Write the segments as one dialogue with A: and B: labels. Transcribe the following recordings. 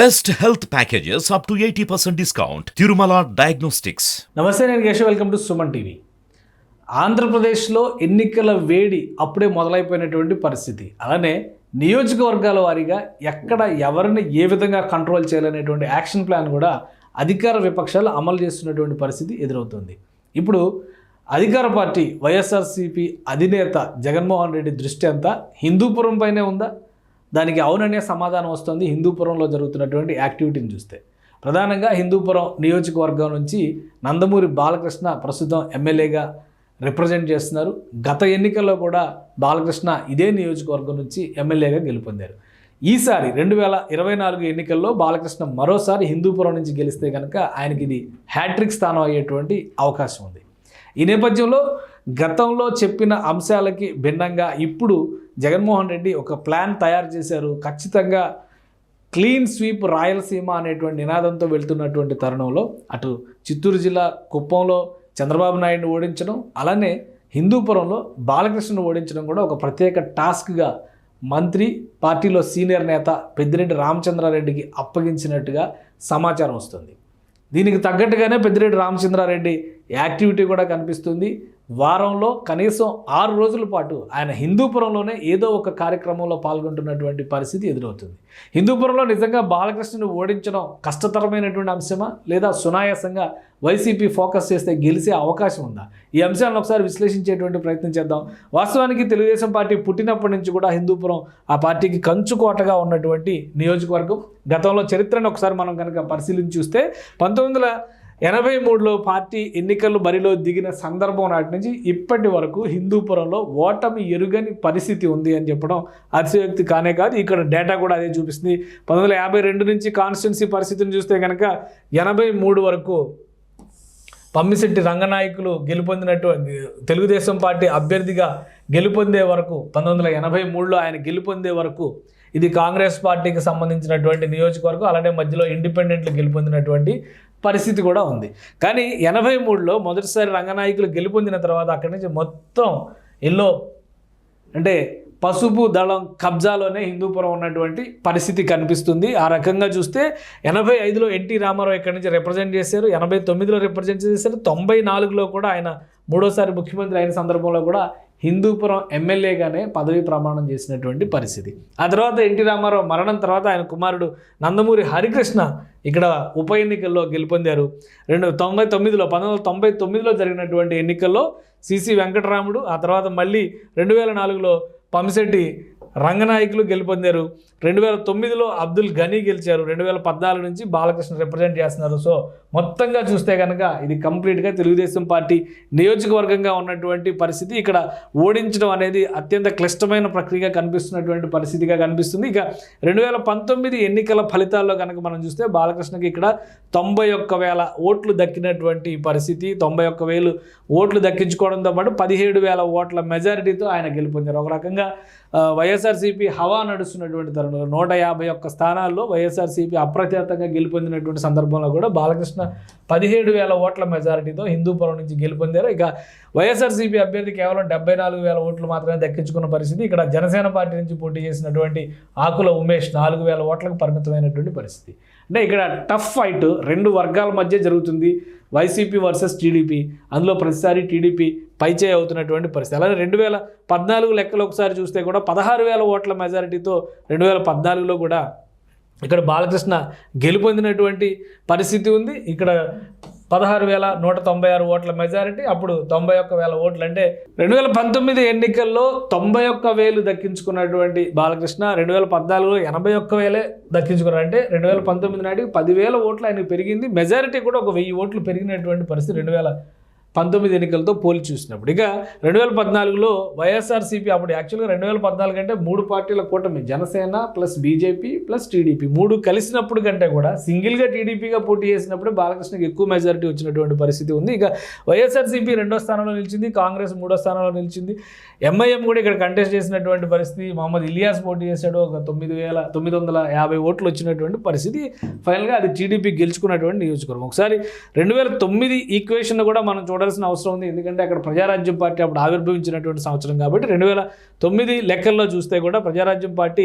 A: Best health packages up to eighty percent discount Tirumala diagnostics
B: నమస్తే నేను Keshav. Welcome to Suman TV ఆంధ్రప్రదేశ్లో ఎన్నికల వేడి అప్పుడే మొదలైపోయినటువంటి పరిస్థితి. అలానే నియోజకవర్గాల వారీగా ఎక్కడ ఎవరిని ఏ విధంగా కంట్రోల్ చేయాలనేటువంటి యాక్షన్ ప్లాన్ కూడా అధికార విపక్షాలు అమలు చేస్తున్నటువంటి పరిస్థితి ఎదురవుతుంది. ఇప్పుడు అధికార పార్టీ వైఎస్ఆర్సీపీ అధినేత జగన్మోహన్ రెడ్డి దృష్టి అంతా హిందూపురం పైనే ఉందా? దానికి అవుననే సమాధానం వస్తుంది హిందూపురంలో జరుగుతున్నటువంటి యాక్టివిటీని చూస్తే. ప్రధానంగా హిందూపురం నియోజకవర్గం నుంచి నందమూరి బాలకృష్ణ ప్రస్తుతం ఎమ్మెల్యేగా రిప్రజెంట్ చేస్తున్నారు. గత ఎన్నికల్లో కూడా బాలకృష్ణ ఇదే నియోజకవర్గం నుంచి ఎమ్మెల్యేగా గెలుపొందారు. ఈసారి రెండు వేల ఇరవై నాలుగు ఎన్నికల్లో బాలకృష్ణ మరోసారి హిందూపురం నుంచి గెలిస్తే కనుక ఆయనకి ఇది హ్యాట్రిక్ స్థానం అయ్యేటువంటి అవకాశం ఉంది. ఈ నేపథ్యంలో గతంలో చెప్పిన అంశాలకి భిన్నంగా ఇప్పుడు జగన్మోహన్ రెడ్డి ఒక ప్లాన్ తయారు చేశారు. ఖచ్చితంగా క్లీన్ స్వీప్ రాయలసీమ అనేటువంటి నినాదంతో వెళ్తున్నటువంటి తరుణంలో అటు చిత్తూరు జిల్లా కుప్పంలో చంద్రబాబు నాయుడిని ఓడించడం అలానే హిందూపురంలో బాలకృష్ణను ఓడించడం కూడా ఒక ప్రత్యేక టాస్క్గా మంత్రి పార్టీలో సీనియర్ నేత పెద్దిరెడ్డి రామచంద్రారెడ్డికి అప్పగించినట్టుగా సమాచారం వస్తుంది. దీనికి తగ్గట్టుగానే పెద్దిరెడ్డి రామచంద్రారెడ్డి యాక్టివిటీ కూడా కనిపిస్తుంది. వారంలో కనీసం ఆరు రోజుల పాటు ఆయన హిందూపురంలోనే ఏదో ఒక కార్యక్రమంలో పాల్గొంటున్నటువంటి పరిస్థితి ఎదురవుతుంది. హిందూపురంలో నిజంగా బాలకృష్ణను ఓడించడం కష్టతరమైనటువంటి అంశమా? లేదా సునాయాసంగా వైసీపీ ఫోకస్ చేస్తే గెలిచే అవకాశం ఉందా? ఈ అంశాలను ఒకసారి విశ్లేషించేటువంటి ప్రయత్నం చేద్దాం. వాస్తవానికి తెలుగుదేశం పార్టీ పుట్టినప్పటి నుంచి కూడా హిందూపురం ఆ పార్టీకి కంచుకోటగా ఉన్నటువంటి నియోజకవర్గం. గతంలో చరిత్రను ఒకసారి మనం కనుక పరిశీలించి చూస్తే పంతొమ్మిది వందల ఎనభై మూడులో పార్టీ ఎన్నికలు బరిలో దిగిన సందర్భం నాటి నుంచి ఇప్పటి వరకు హిందూపురంలో ఓటమి ఎరుగని పరిస్థితి ఉంది అని చెప్పడం అతిశయోక్తి కానే కాదు. ఇక్కడ డేటా కూడా అదే చూపిస్తుంది. పంతొమ్మిది యాభై రెండు నుంచి కాన్స్టిట్యున్సీ పరిస్థితిని చూస్తే కనుక ఎనభై మూడు వరకు పమ్మిశెట్టి రంగనాయకులు గెలుపొందినట్టు తెలుగుదేశం పార్టీ అభ్యర్థిగా గెలుపొందే వరకు పంతొమ్మిది వందల ఎనభై మూడులో ఆయన గెలుపొందే వరకు ఇది కాంగ్రెస్ పార్టీకి సంబంధించినటువంటి నియోజకవర్గం అలానే మధ్యలో ఇండిపెండెంట్లు గెలుపొందినటువంటి పరిస్థితి కూడా ఉంది. కానీ ఎనభై మూడులో మొదటిసారి రంగనాయకులు గెలుపొందిన తర్వాత అక్కడి నుంచి మొత్తం ఎల్లో అంటే పసుపు దళం కబ్జాలోనే హిందూపురం ఉన్నటువంటి పరిస్థితి కనిపిస్తుంది. ఆ రకంగా చూస్తే ఎనభై ఐదులో ఎన్టీ రామారావు ఇక్కడి నుంచి రిప్రజెంట్ చేశారు. ఎనభై తొమ్మిదిలో రిప్రజెంట్ చేశారు. తొంభై నాలుగులో కూడా ఆయన మూడోసారి ముఖ్యమంత్రి అయిన సందర్భంలో కూడా హిందూపురం ఎమ్మెల్యేగానే పదవి ప్రమాణం చేసినటువంటి పరిస్థితి. ఆ తర్వాత ఎన్టీ రామారావు మరణం తర్వాత ఆయన కుమారుడు నందమూరి హరికృష్ణ ఇక్కడ ఉప ఎన్నికల్లో గెలుపొందారు. రెండు తొంభై తొమ్మిదిలో పంతొమ్మిది వందల తొంభై తొమ్మిదిలో జరిగినటువంటి ఎన్నికల్లో సిసి వెంకటరాముడు ఆ తర్వాత మళ్ళీ రెండు వేల నాలుగులో పంశెట్టి రంగనాయకులు గెలుపొందారు. రెండు వేల తొమ్మిదిలో అబ్దుల్ గనీ గెలిచారు. రెండు వేల పద్నాలుగు నుంచి బాలకృష్ణ రిప్రజెంట్ చేస్తున్నారు. సో మొత్తంగా చూస్తే కనుక ఇది కంప్లీట్గా తెలుగుదేశం పార్టీ నియోజకవర్గంగా ఉన్నటువంటి పరిస్థితి. ఇక్కడ ఓడించడం అనేది అత్యంత క్లిష్టమైన ప్రక్రియగా కనిపిస్తున్నటువంటి పరిస్థితిగా కనిపిస్తుంది. ఇక రెండు వేల పంతొమ్మిది ఎన్నికల ఫలితాల్లో కనుక మనం చూస్తే బాలకృష్ణకి ఇక్కడ తొంభై ఒక్క వేల ఓట్లు దక్కినటువంటి పరిస్థితి. తొంభై ఒక్క వేలు ఓట్లు దక్కించుకోవడంతో పాటు పదిహేడు వేల ఓట్ల మెజారిటీతో ఆయన గెలుపొందారు. ఒక రకంగా వైఎస్ఆర్సీపీ హవా నడుస్తున్నటువంటి తరుణంలో నూట యాభై ఒక్క స్థానాల్లో వైఎస్ఆర్సీపీ అప్రత్యర్థంగా గెలుపొందినటువంటి సందర్భంలో కూడా బాలకృష్ణ పదిహేడు వేల ఓట్ల మెజారిటీతో హిందూపురం నుంచి గెలుపొందారు. ఇక వైఎస్ఆర్సీపీ అభ్యర్థి కేవలం డెబ్బై నాలుగు వేల ఓట్లు మాత్రమే దక్కించుకున్న పరిస్థితి. ఇక్కడ జనసేన పార్టీ నుంచి పోటీ చేసినటువంటి ఆకుల ఉమేష్ నాలుగు వేల ఓట్లకు పరిమితమైనటువంటి పరిస్థితి. అంటే ఇక్కడ టఫ్ ఫైట్ రెండు వర్గాల మధ్య జరుగుతుంది. YCP versus TDP. అందులో ప్రతిసారి టీడీపీ పైచే అవుతున్నటువంటి పరిస్థితి. అలాగే రెండు వేల పద్నాలుగు లెక్కలు ఒకసారి చూస్తే కూడా పదహారు వేల ఓట్ల మెజారిటీతో రెండు వేల పద్నాలుగులో కూడా ఇక్కడ బాలకృష్ణ గెలుపొందినటువంటి పరిస్థితి ఉంది. ఇక్కడ పదహారు వేల నూట తొంభై ఆరు ఓట్ల మెజారిటీ అప్పుడు తొంభై ఒక్క వేల ఓట్లు అంటే రెండు వేల పంతొమ్మిది ఎన్నికల్లో తొంభై ఒక్క వేలు దక్కించుకున్నటువంటి బాలకృష్ణ రెండు వేల పద్నాలుగులో ఎనభై ఒక్క వేలే దక్కించుకున్నారు. అంటే రెండు వేల పంతొమ్మిది నాటికి పదివేల ఓట్లు ఆయనకు పెరిగింది. మెజారిటీ కూడా ఒక వెయ్యి ఓట్లు పెరిగినటువంటి పరిస్థితి రెండు వేల పంతొమ్మిది ఎన్నికలతో పోలి చూసినప్పుడు. ఇక రెండు వేల పద్నాలుగులో వైఎస్ఆర్సీపీ అప్పుడు యాక్చువల్గా రెండు వేల పద్నాలుగు అంటే మూడు పార్టీల కూటమి Janasena plus BJP plus TDP మూడు కలిసినప్పుడు కంటే కూడా సింగిల్గా టీడీపీగా పోటీ చేసినప్పుడు బాలకృష్ణకి ఎక్కువ మెజారిటీ వచ్చినటువంటి పరిస్థితి ఉంది. ఇక వైఎస్ఆర్సీపీ రెండో స్థానంలో నిలిచింది కాంగ్రెస్ మూడో స్థానంలో నిలిచింది. ఎంఐఎం కూడా ఇక్కడ కంటెస్ట్ చేసినటువంటి పరిస్థితి మహమ్మద్ ఇలియాస్ పోటీ చేశాడు ఒక తొమ్మిది వేల తొమ్మిది వందల యాభై ఓట్లు వచ్చినటువంటి పరిస్థితి. ఫైనల్గా అది టీడీపీ గెలుచుకున్నటువంటి నియోజకవర్గం. ఒకసారి రెండు వేల తొమ్మిది ఈక్వేషన్ కూడా మనం చూడ చూడాల్సిన అవసరం ఉంది. ఎందుకంటే అక్కడ ప్రజారాజ్యం పార్టీ అప్పుడు ఆవిర్భవించినటువంటి సంవత్సరం కాబట్టి రెండు వేల తొమ్మిది లెక్కల్లో చూస్తే కూడా ప్రజారాజ్యం పార్టీ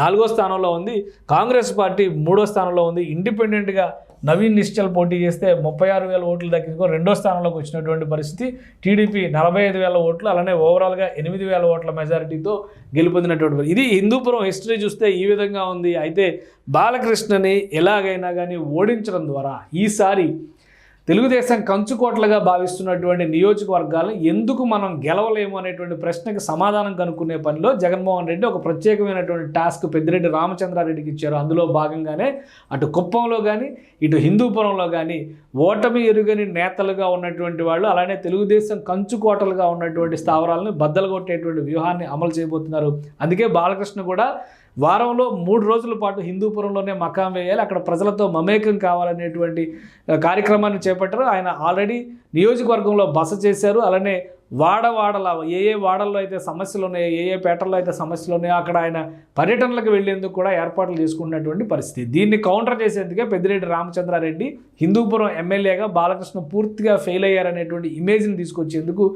B: నాలుగో స్థానంలో ఉంది. కాంగ్రెస్ పార్టీ మూడో స్థానంలో ఉంది. ఇండిపెండెంట్గా నవీన్ నిశ్చల్ పోటీ చేస్తే ముప్పై ఆరు వేల ఓట్లు దక్కించుకో రెండో స్థానంలోకి వచ్చినటువంటి పరిస్థితి. టీడీపీ నలభై ఐదు వేల ఓట్లు అలానే ఓవరాల్గా ఎనిమిది వేల ఓట్ల మెజారిటీతో గెలుపొందినటువంటి ఇది హిందూపురం హిస్టరీ చూస్తే ఈ విధంగా ఉంది. అయితే బాలకృష్ణని ఎలాగైనా కానీ ఓడించడం ద్వారా ఈసారి తెలుగుదేశం కంచుకోట్లుగా భావిస్తున్నటువంటి నియోజకవర్గాలను ఎందుకు మనం గెలవలేము అనేటువంటి ప్రశ్నకి సమాధానం కనుక్కునే పనిలో జగన్మోహన్ రెడ్డి ఒక ప్రత్యేకమైనటువంటి టాస్క్ పెద్దిరెడ్డి రామచంద్రారెడ్డికి ఇచ్చారు. అందులో భాగంగానే అటు కుప్పంలో కానీ ఇటు హిందూపురంలో కానీ ఓటమి ఎరుగని నేతలుగా ఉన్నటువంటి వాళ్ళు అలానే తెలుగుదేశం కంచుకోటలుగా ఉన్నటువంటి స్థావరాలను బద్దలు కొట్టేటువంటి వ్యూహాన్ని అమలు చేయబోతున్నారు. అందుకే బాలకృష్ణ కూడా వారంలో మూడు రోజుల పాటు హిందూపురంలోనే మకాం వేయాలి. అక్కడ ప్రజలతో మమేకం కావాలనేటువంటి కార్యక్రమాన్ని చేపట్టారు. ఆయన ఆల్రెడీ నియోజకవర్గంలో బస చేశారు. అలానే వాడవాడల ఏ ఏ వాడల్లో అయితే సమస్యలు ఉన్నాయో ఏ ఏ పేటల్లో అయితే సమస్యలు ఉన్నాయో అక్కడ ఆయన పర్యటనలకు వెళ్ళేందుకు కూడా ఏర్పాట్లు చేసుకున్నటువంటి పరిస్థితి. దీన్ని కౌంటర్ చేసేందుకే పెద్దిరెడ్డి రామచంద్రారెడ్డి హిందూపురం ఎమ్మెల్యేగా బాలకృష్ణ పూర్తిగా ఫెయిల్ అయ్యారనేటువంటి ఇమేజ్ని తీసుకొచ్చేందుకు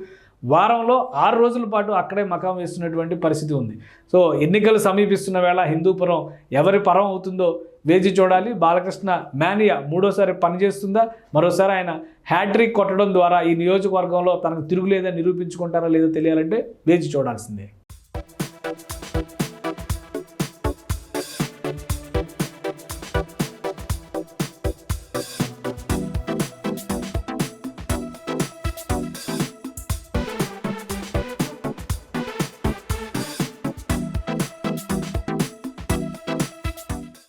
B: వారంలో ఆరు రోజుల పాటు అక్కడే మకాం వేస్తున్నటువంటి పరిస్థితి ఉంది. సో ఎన్నికలు సమీపిస్తున్న వేళ హిందూపురం ఎవరి పరం అవుతుందో వేచి చూడాలి. బాలకృష్ణ మేనియా మూడోసారి పనిచేస్తుందా? మరోసారి ఆయన హ్యాట్రిక్ కొట్టడం ద్వారా ఈ నియోజకవర్గంలో తనకు తిరుగులేదని నిరూపించుకుంటారా లేదో తెలియాలంటే వేచి చూడాల్సిందే.